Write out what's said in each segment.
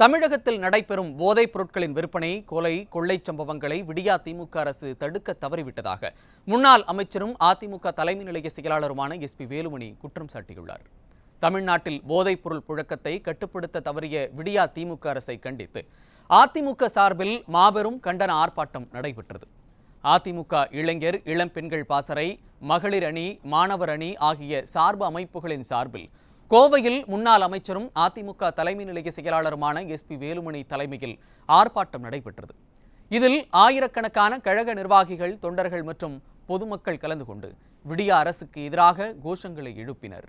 தமிழகத்தில் நடைபெறும் போதைப் பொருட்களின் விற்பனை கொலை கொள்ளை சம்பவங்களை விடியா திமுக அரசு தடுக்க தவறிவிட்டதாக முன்னாள் அமைச்சரும் அதிமுக தலைமை நிலைய செயலாளருமான எஸ் பி வேலுமணி குற்றம் சாட்டியுள்ளார். தமிழ்நாட்டில் போதைப் பொருள் புழக்கத்தை கட்டுப்படுத்த தவறிய விடியா திமுக அரசை கண்டித்து அதிமுக சார்பில் மாபெரும் கண்டன ஆர்ப்பாட்டம் நடைபெற்றது. அதிமுக இளைஞர் இளம்பெண்கள் பாசறை மகளிர் அணி மாணவர் அணி ஆகிய சார்பு அமைப்புகளின் சார்பில் கோவையில் முன்னாள் அமைச்சரும் அதிமுக தலைமை நிலைய செயலாளருமான எஸ்பி வேலுமணி தலைமையில் ஆர்ப்பாட்டம் நடைபெற்றது. இதில் ஆயிரக்கணக்கான கழக நிர்வாகிகள் தொண்டர்கள் மற்றும் பொதுமக்கள் கலந்து கொண்டு விடிய அரசுக்கு எதிராக கோஷங்களை எழுப்பினர்.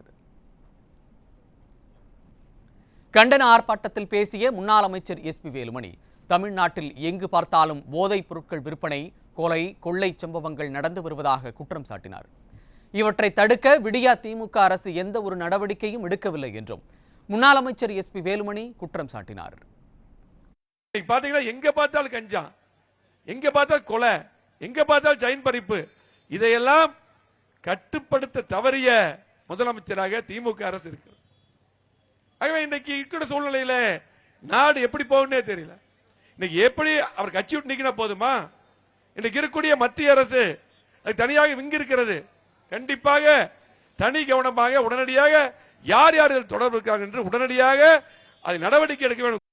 கண்டன ஆர்ப்பாட்டத்தில் பேசிய முன்னாள் அமைச்சர் எஸ் பி வேலுமணி தமிழ்நாட்டில் எங்கு பார்த்தாலும் போதைப் பொருட்கள் விற்பனை கொலை கொள்ளை சம்பவங்கள் நடந்து வருவதாக குற்றம் சாட்டினார். இவற்றை தடுக்க விடியா திமுக அரசு எந்த ஒரு நடவடிக்கையும் எடுக்கவில்லை என்றும். முன்னாள் அமைச்சர் எஸ்பி வேலுமணி குற்றம் சாட்டினார். இன்னைக்கு பாத்தீங்கன்னா எங்க பார்த்தாலும் கஞ்சா எங்க பார்த்தாலும் கொலை எங்க பார்த்தாலும் ஜெயின் பறிப்பு இதையெல்லாம் கட்டுப்படுத்த தவறிய முதலமைச்சராக திமுக அரசு இருக்கு ஆகவே இன்னைக்கு இருக்கிற சூழ்நிலையில நாடு எப்படி போகும்னே தெரியல. இன்னைக்கு எப்படி அவர் கட்சி விட்டு நீக்கினா போதுமா? இன்னைக்கு இருக்கக்கூடிய மத்திய அரசு அது தனியாக விங்கி இருக்கிறது கண்டிப்பாக தனி கவனமாக உடனடியாக யார் யார் இதில் தொடர்பு இருக்காங்க என்று உடனடியாக அதை நடவடிக்கை எடுக்க வேண்டும்.